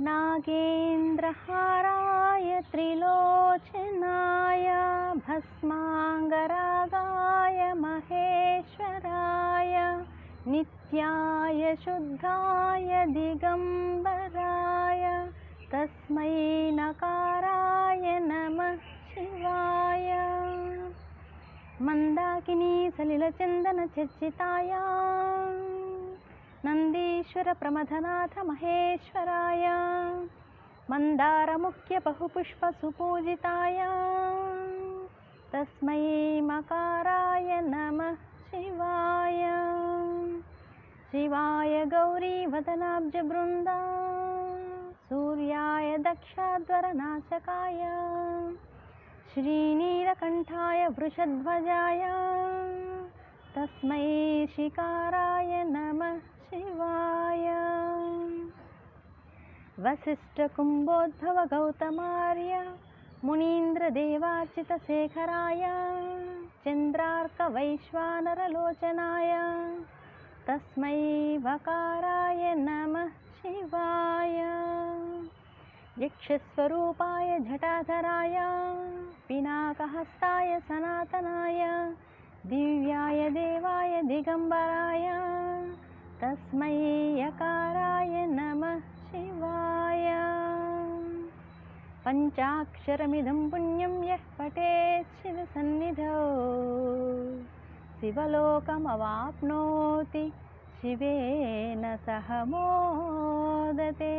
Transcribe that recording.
नागेन्द्रहाराय त्रिलोचनाय भस्माङ्गरागाय महेश्वराय नित्याय शुद्धाय दिगम्बराय तस्मै नकाराय नमः शिवाय। मन्दाकिनी सलिलचन्दनचर्चिताय नन्दीश्वरप्रमथनाथ महेश्वराय मन्दारमुख्यबहुपुष्पसुपूजिताय तस्मै मकाराय नमः शिवाय। शिवाय गौरीवदनाब्जबृन्दा सूर्याय दक्षाध्वरनाशकाय श्रीनीलकण्ठाय वृषध्वजाय तस्मै शिकाराय नमः शिवाय वसिष्ठकुम्भोद्भवगौतमार्य मुनीन्द्रदेवार्चितशेखराय चन्द्रार्कवैश्वानरलोचनाय तस्मै वकाराय नमः शिवाय। यक्षस्वरूपाय जटाधराय पिनाकहस्ताय सनातनाय दिव्याय देवाय दिगम्बराय तस्मै यकाराय పంచాక్షరమిదం పుణ్యం యః పఠేత్ శివసన్నిధౌ శివలోకమవాప్నోతి శివేన సహ మోదతే.